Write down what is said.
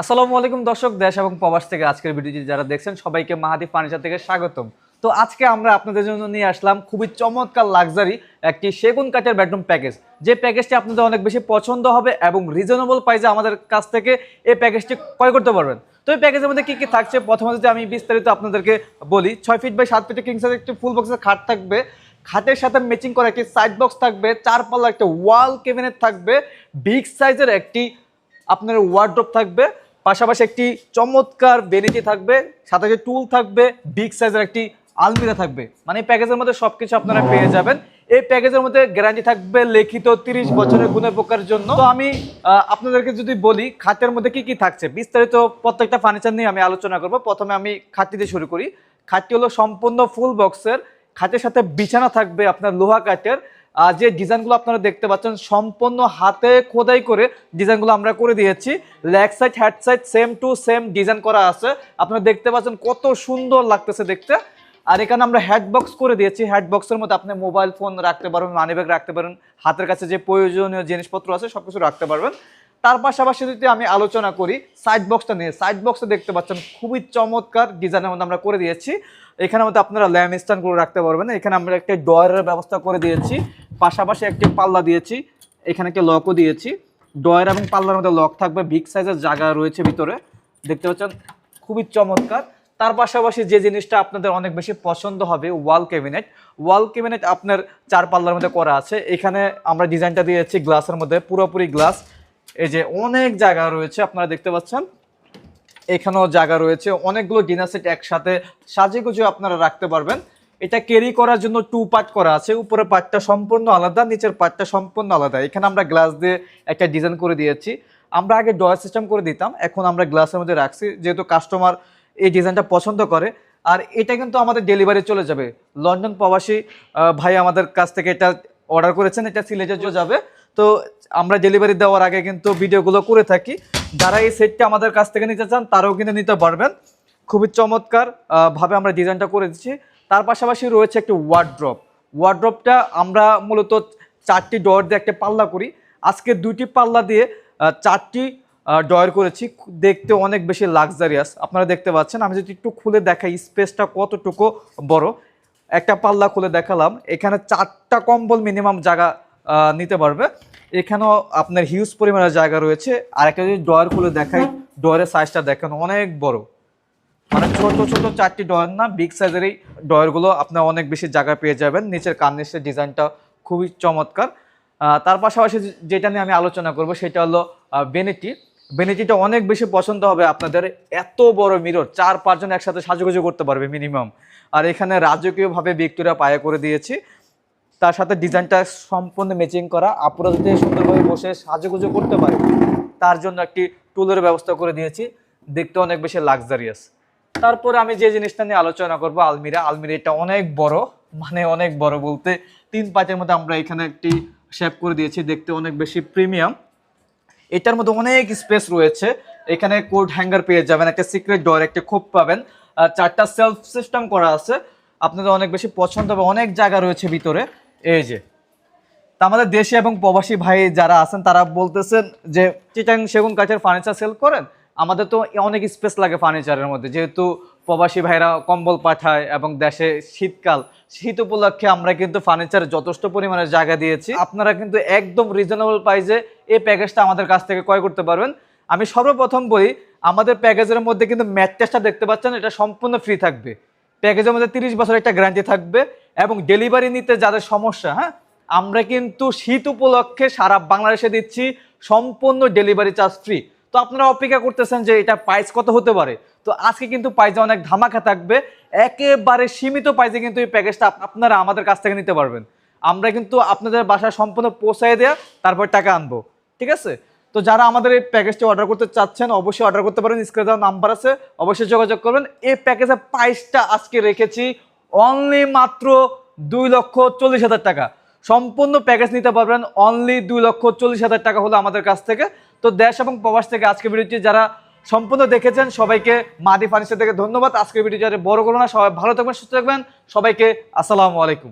আসসালামু আলাইকুম দর্শক, দেশ এবং প্রবাস থেকে আজকের ভিডিওটি যারা দেখছেন, সবাইকে মাহাদি ফার্নিচার থেকে স্বাগতম। তো আজকে আমরা আপনাদের জন্য নিয়ে আসলাম খুবই চমৎকার লাক্সারি একটি সেগুন কাঠের বেডরুম প্যাকেজ যে প্যাকেজটি আপনাদের অনেক বেশি পছন্দ হবে এবং রিজনেবল প্রাইসে আমাদের কাছ থেকে এই প্যাকেজটি ক্রয় করতে পারবেন। তো এই প্যাকেজের মধ্যে কী কী থাকছে? প্রথমে যদি আমি বিস্তারিত আপনাদেরকে বলি, ছয় ফিট বাই সাত ফিটের কিং সাইজের একটি ফুল বক্সের খাট থাকবে। খাটের সাথে ম্যাচিং করা একটি সাইড বক্স থাকবে। চার পাল্লা একটা ওয়াল কেবিনেট থাকবে। বিগ সাইজের একটি আপনার ওয়ার্ড্রপ থাকবে। পাশাপাশি একটি চমৎকার বেনিটি থাকবে, সাথে যে টুল থাকবে বিগ সাইজের একটি আলমিরা থাকবে। মানে প্যাকেজের মধ্যে সব কিছু আপনারা পেয়ে যাবেন। এই প্যাকেজের মধ্যে গ্যারান্টি থাকবে লিখিত তিরিশ বছরের গুণের জন্য। তো আমি আপনাদেরকে যদি বলি, খাতের মধ্যে কি কি থাকছে? বিস্তারিত প্রত্যেকটা ফার্নিচার নিয়ে আমি আলোচনা করব। প্রথমে আমি খাটটি দিয়ে শুরু করি। খাটটি হলো সম্পূর্ণ ফুল বক্সের খাটের সাথে বিছানা থাকবে আপনার লোহা কাঠের। যে ডিজাইনগুলো আপনারা দেখতে পাচ্ছেন, সম্পূর্ণ হাতে খোদাই করে ডিজাইনগুলো আমরা করে দিয়েছি। Leg side head side same to same design করা আছে। আপনারা দেখতে পাচ্ছেন কত সুন্দর লাগতেছে দেখতে। আর এখানে আমরা হ্যাড বক্স করে দিয়েছি। হ্যাড বক্সের মধ্যে আপনি মোবাইল ফোন রাখতে পারবেন মানি ব্যাগ রাখতে পারেন হাতের কাছে যে প্রয়োজনীয় জিনিসপত্র আছে সব কিছু রাখতে পারবেন। তার পাশাপাশি যদি আমি আলোচনা করি সাইড বক্সটা নিয়ে সাইড বক্সটা দেখতে পাচ্ছেন খুবই চমৎকার ডিজাইনের মধ্যে আমরা করে দিয়েছি। এখানের মধ্যে আপনারা ল্যাম স্ট্যান্ডগুলো রাখতে পারবেন। এখানে আমরা একটা ডয়ারের ব্যবস্থা করে দিয়েছি। পাশাপাশি একটি পাল্লা দিয়েছি, এখানে একটি লকও দিয়েছি। ডয়ার এবং পাল্লার মধ্যে লক থাকবে বিগ সাইজের জায়গা রয়েছে ভিতরে। দেখতে পাচ্ছেন, খুবই চমৎকার। তার পাশাপাশি যে জিনিসটা আপনাদের অনেক বেশি পছন্দ হবে ওয়াল ক্যাবিনেট ওয়াল ক্যাবিনেট আপনার চার পাল্লার মধ্যে করা আছে। এখানে আমরা ডিজাইনটা দিয়েছি গ্লাসের মধ্যে, পুরোপুরি গ্লাস। এই যে অনেক জায়গা রয়েছে, আপনারা দেখতে পাচ্ছেন। এখানেও জায়গা রয়েছে, অনেকগুলো ডিনার সেট একসাথে সাজিয়ে গুছিয়ে আপনারা রাখতে পারবেন। এটা ক্যারি করার জন্য টু পার্ট করা আছে। উপরের পার্টটা সম্পূর্ণ আলাদা, নিচের পার্টটা সম্পূর্ণ আলাদা। এখানে আমরা গ্লাস দিয়ে একটা ডিজাইন করে দিয়েছি। আমরা আগে ডয়ার সিস্টেম করে দিতাম, এখন আমরা গ্লাসের মধ্যে রাখছি, যেহেতু কাস্টমার এই ডিজাইনটা পছন্দ করে। আর এটা কিন্তু আমাদের ডেলিভারি চলে যাবে। লন্ডন প্রবাসী ভাই আমাদের কাছ থেকে এটা অর্ডার করেছেন, এটা সিলেটে যাবে। তো আমরা ডেলিভারি দেওয়ার আগে কিন্তু ভিডিওগুলো করে থাকি। যারা এই সেটটা আমাদের কাছ থেকে নিতে চান, তারাও কিন্তু নিতে পারবেন। খুবই চমৎকার ভাবে আমরা ডিজাইনটা করে দিচ্ছি। তার পাশাপাশি রয়েছে একটি ওয়ার্ড্রপ ওয়ার্ড্রপটা আমরা মূলত চারটি ডয়ার দিয়ে একটা পাল্লা করি। আজকে দুইটি পাল্লা দিয়ে চারটি ডয়ার করেছি। দেখতে অনেক বেশি লাক্সারিয়াস আপনারা দেখতে পাচ্ছেন, আমি যদি একটু খুলে দেখাই স্পেসটা কতটুকু বড়। একটা পাল্লা খুলে দেখালাম। এখানে চারটা কম্বল মিনিমাম জায়গা নিতে পারবে। এখানেও আপনার হিউজ পরিমাণের জায়গা রয়েছে। আর একটা যদি ডয়ার খুলে দেখাই ডয়ারের সাইজটা দেখেন, অনেক বড়। মানে ছোট ছোট চারটি ডয়ার না বিগ সাইজের এই ডয়ারগুলো আপনার অনেক বেশি জায়গা পেয়ে যাবেন। নিচের কার্নিশের ডিজাইনটা খুবই চমৎকার। তার পাশাপাশি যেটা নিয়ে আমি আলোচনা করব সেটা হলো বেনেটি বেনেটিটা অনেক বেশি পছন্দ হবে আপনাদের। এত বড় মিরর চার পাঁচজন একসাথে সাজুগুজু করতে পারবে মিনিমাম আর এখানে রাজকীয়ভাবে ভিক্টোরিয়া পায়ে করে দিয়েছি। তার সাথে ডিজাইনটা সম্পূর্ণ ম্যাচিং করা। আপুরা যদি সুন্দরভাবে বসে সাজুগুজু করতে পারে তার জন্য একটি টুলের ব্যবস্থা করে দিয়েছি। দেখতে অনেক বেশি লাক্সারিয়াস তারপরে আমি যে জিনিসটা নিয়ে আলোচনা করব, আলমিরা আলমিরা এটা অনেক বড় মানে অনেক বড় বলতে তিন পাঁচের মধ্যে আমরা এখানে একটি শেপ করে দিয়েছি, দেখতে অনেক বেশি প্রিমিয়াম এটার মধ্যে অনেক স্পেস রয়েছে, এখানে কোড হ্যাঙ্গার পেয়ে যাবেন, একটা সিক্রেট ডোর একটা খোপ পাবেন। চারটা সেলফ সিস্টেম করা আছে, আপনাদের অনেক বেশি পছন্দ হবে অনেক জায়গা রয়েছে ভিতরে। এই যে, তা আমাদের দেশে এবং প্রবাসী ভাই যারা আছেন, তারা বলতেছেন যে, চিটাং সেগুন কাঠের ফার্নিচার সেল করেন? আমাদের তো অনেক স্পেস লাগে ফার্নিচারের মধ্যে। যেহেতু প্রবাসী ভাইরা কম্বল পাঠায় এবং দেশে শীতকাল, শীত উপলক্ষে আমরা কিন্তু ফার্নিচার যথেষ্ট পরিমাণে জায়গা দিয়েছি। আপনারা কিন্তু একদম রিজনেবল প্রাইসে এই প্যাকেজটা আমাদের কাছ থেকে ক্রয় করতে পারবেন। আমি সর্বপ্রথম বলি, আমাদের প্যাকেজের মধ্যে কিন্তু ম্যাট্রেসটা দেখতে পাচ্ছেন, এটা সম্পূর্ণ ফ্রি থাকবে। প্যাকেজের মধ্যে তিরিশ বছর একটা গ্যারান্টি থাকবে এবং ডেলিভারি নিতে যাদের সমস্যা হ্যাঁ আমরা কিন্তু শীত উপলক্ষে সারা বাংলাদেশে দিচ্ছি সম্পূর্ণ ডেলিভারি চার্জ ফ্রি তো আপনারা অপেক্ষা করতেছেন যে এটা প্রাইস কত হতে পারে। তো আজকে কিন্তু প্রাইসে অনেক ধামাকা থাকবে। একেবারে সীমিত প্রাইসে কিন্তু এই প্যাকেজটা আপনারা আমাদের কাছ থেকে নিতে পারবেন। আমরা কিন্তু আপনাদের বাসায় সম্পূর্ণ পৌঁছায় দেওয়া তারপর টাকা আনব। ঠিক আছে? তো যারা আমাদের এই প্যাকেজটি অর্ডার করতে চাচ্ছেন, অবশ্যই অর্ডার করতে পারেন। স্ক্রিনে দেওয়া নাম্বার আছে। অবশ্যই যোগাযোগ করবেন। এই প্যাকেজের প্রাইসটা আজকে রেখেছি অনলি মাত্র দুই লক্ষ চল্লিশ হাজার টাকা। সম্পূর্ণ প্যাকেজ নিতে পারবেন অনলি দুই লক্ষ চল্লিশ হাজার টাকা হলো আমাদের কাছ থেকে। তো দেশ এবং প্রবাস থেকে আজকে ভিডিওটি যারা সম্পূর্ণ দেখেছেন, সবাইকে মাদি ফার্নিচার থেকে ধন্যবাদ। আজকের ভিডিও যারা বড় করো না সবাই ভালো থাকবেন, সুস্থ থাকবেন। সবাইকে আসসালামু আলাইকুম।